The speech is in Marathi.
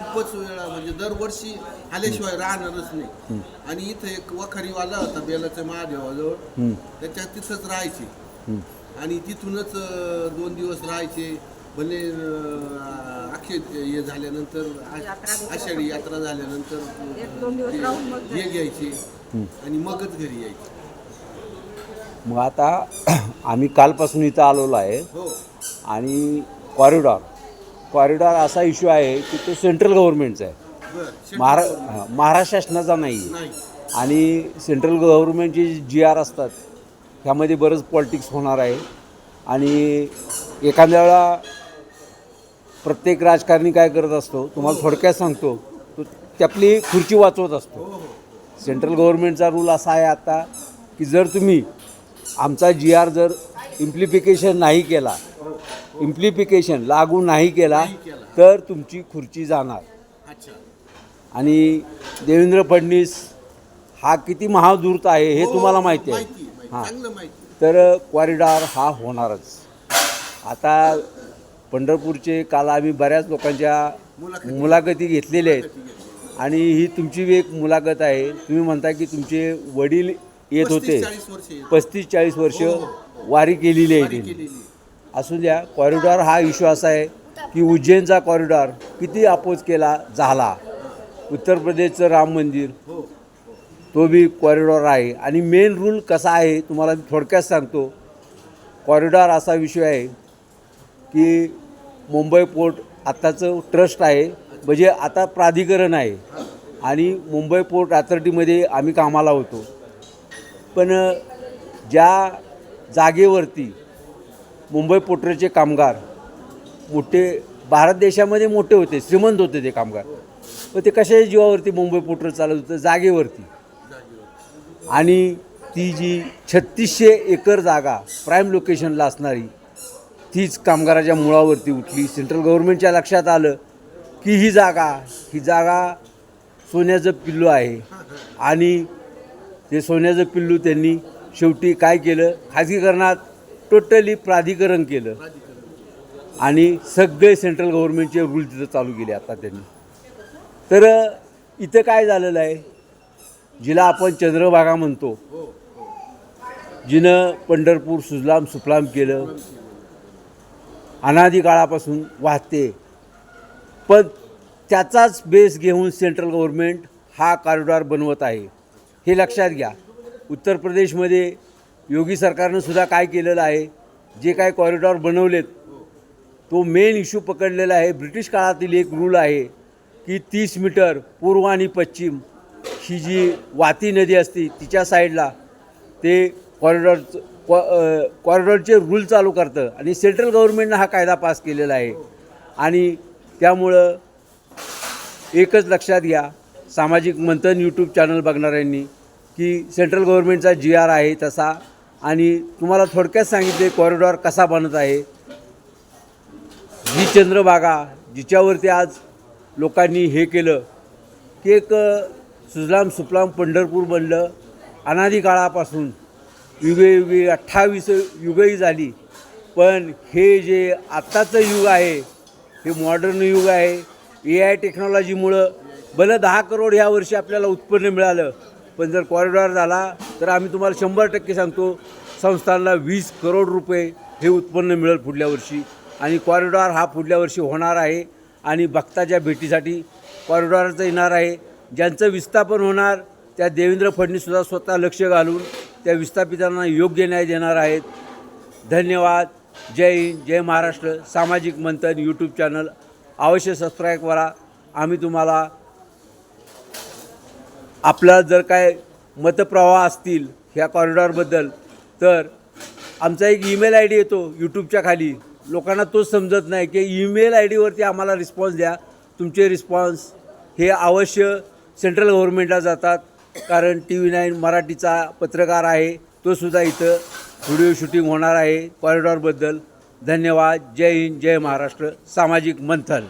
खूपच वेळा म्हणजे दरवर्षी आल्याशिवाय राहणारच नाही. आणि इथं एक वखारीवाला होता बेलाच्या महादेवाजवळ. हं, त्याच्या तिथंच राहायचे. हं. आणि तिथूनच दोन दिवस राहायचे. भले अं, अक्षय हे झाल्यानंतर आषाढी यात्रा झाल्यानंतर एक दोन दिवस राहून मग अं, हे घ्यायचे. आणि मगच घरी यायचे. मग आता आम्ही कालपासून इथं आलेलो आहे. हो. आणि कॉरिडॉर कॉरिडॉर असा इश्यू आहे की तो सेंट्रल गव्हर्नमेंटचा आहे. महारा हा, महाराष्ट्र शासनाचा नाही आहे. आणि सेंट्रल गव्हर्नमेंटचे जी आर असतात ह्यामध्ये बरंच पॉलिटिक्स होणार आहे. आणि एखाद्या वेळा प्रत्येक राजकारणी काय करत असतो तुम्हाला थोडक्यात सांगतो तो ते आपली खुर्ची वाचवत असतो. हो हो. सेंट्रल गव्हर्नमेंटचा रूल असा आहे आता की जर तुम्ही आमचा जी आर जर इम्प्लिफिकेशन नाही केला इम्प्लिफिकेशन लागू नाही केला. तर तुमची खुर्ची जाणार अच्छा आणि देवेंद्र फडणवीस हा किती महाधूर्त आहे हे हो, तुम्हाला माहिती आहे माहिती माहिती. हां तर कॉरिडॉर हा होणारच आता पंढरपूरचे काल आम्ही बऱ्याच लोकांच्या मुलाखती. घेतलेल्या आहेत आणि ही तुमची एक मुलाखत आहे तुम्ही म्हणता की तुमचे वडील येत होते 35-40 वर्ष येत. पस्तीस चाळीस वर्ष हो, वारी केलेली आहे. असू द्या कॉरिडॉर हा इश्यू असा आहे की उज्जैनचा कॉरिडॉर किती अपोज केला झाला. उत्तर प्रदेशचं राम मंदिर तो बी कॉरिडॉर आहे. आणि मेन रूल कसा आहे तुम्हाला मी थोडक्यात सांगतो. कॉरिडॉर असा विषय आहे की मुंबई पोर्ट आत्ताचं ट्रस्ट आहे म्हणजे आता प्राधिकरण आहे. आणि मुंबई पोर्ट अथॉरिटीमध्ये आम्ही कामाला होतो. पण ज्या जागेवरती मुंबई पोर्टचे कामगार मोठे भारत देशामध्ये मोठे होते श्रीमंत होते ते कामगार. मग ते कशाच्या जीवावरती मुंबई पोर्टर चालत होतं? जागेवरती. आणि ती जी छत्तीसशे एकर जागा प्राईम लोकेशनला असणारी तीच कामगाराच्या मुळावरती उठली. सेंट्रल गव्हर्नमेंटच्या लक्षात आलं की ही जागा ही जागा सोन्याचं पिल्लू आहे. आणि ते सोन्याचं पिल्लू त्यांनी शेवटी काय केलं? खाजगीकरणात टोटली प्राधिकरण केलं. आणि सगळे सेंट्रल गव्हर्नमेंटचे रूल तिथं चालू केले आता त्यांनी. तर इथं काय झालेलं आहे? जिला आपण चंद्रभागा म्हणतो. जिनं पंढरपूर सुजलाम सुफलाम केलं. अनादी काळापासून वाहते. पण त्याचाच बेस घेऊन सेंट्रल गव्हर्नमेंट हा कॉरिडॉर बनवत आहे. हे लक्षात घ्या. उत्तर प्रदेशमध्ये योगी सरकारनं सुद्धा काय केलेलं आहे? जे काय कॉरिडॉर बनवलेत तो मेन इश्यू पकडलेला आहे. ब्रिटिश काळातील एक रूल आहे की तीस मीटर पूर्व आणि पश्चिम ही जी वाती नदी असते तिच्या साईडला ते कॉरिडॉरचं कॉ कॉरिडॉरचे रूल चालू करतं. आणि सेंट्रल गव्हर्नमेंटनं हा कायदा पास केलेला आहे. आणि त्यामुळं एकच लक्षात घ्या सामाजिक मंथन यूट्यूब चॅनल बघणाऱ्यांनी की सेंट्रल गव्हर्नमेंटचा जी आर आहे तसा आणि तुम्हाला थोडक्यात सांगितले कॉरिडॉर कसा बनत आहे. जी चंद्रभागा जिच्यावरती आज लोकांनी हे केलं की एक सुजलाम सुफलाम पंढरपूर बनलं. अनादी काळापासून युगे युगे अठ्ठावीस युगही झाली. पण हे जे आत्ताचं युग आहे हे मॉडर्न युग आहे ए आय टेक्नॉलॉजीमुळं भलं दहा करोड ह्या वर्षी आपल्याला उत्पन्न मिळालं. पण जर कॉरिडॉर झाला तर आम्ही तुम्हाला शंभर टक्के सांगतो संस्थांना वीस करोड रुपये हे उत्पन्न मिळेल पुढल्या वर्षी. आणि कॉरिडॉर हा पुढल्या वर्षी होणार आहे. आणि भक्ताच्या भेटीसाठी कॉरिडॉरचं येणार आहे. ज्यांचं विस्थापन होणार त्या देवेंद्र फडणवीससुद्धा स्वतः लक्ष घालून त्या विस्थापितांना योग्य न्याय देणार आहेत. धन्यवाद. जय हिंद जय महाराष्ट्र. सामाजिक मंथन यूट्यूब चॅनल अवश्य सबस्क्राईब करा. आम्ही तुम्हाला आपला जर काय मतप्रवाह असतील ह्या कॉरिडॉरबद्दल तर आमचा एक ईमेल आय डी येतो यूट्यूबच्या खाली. लोकांना तोच समजत नाही की ईमेल आय डीवरती आम्हाला रिस्पॉन्स द्या. तुमचे रिस्पॉन्स हे अवश्य सेंट्रल गव्हर्नमेंटला जातात. कारण टी व्ही नाईन मराठीचा पत्रकार आहे तो सुद्धा इथं व्हिडिओ शूटिंग होणार आहे कॉरिडॉरबद्दल धन्यवाद. जय हिंद जय महाराष्ट्र. सामाजिक मंथन.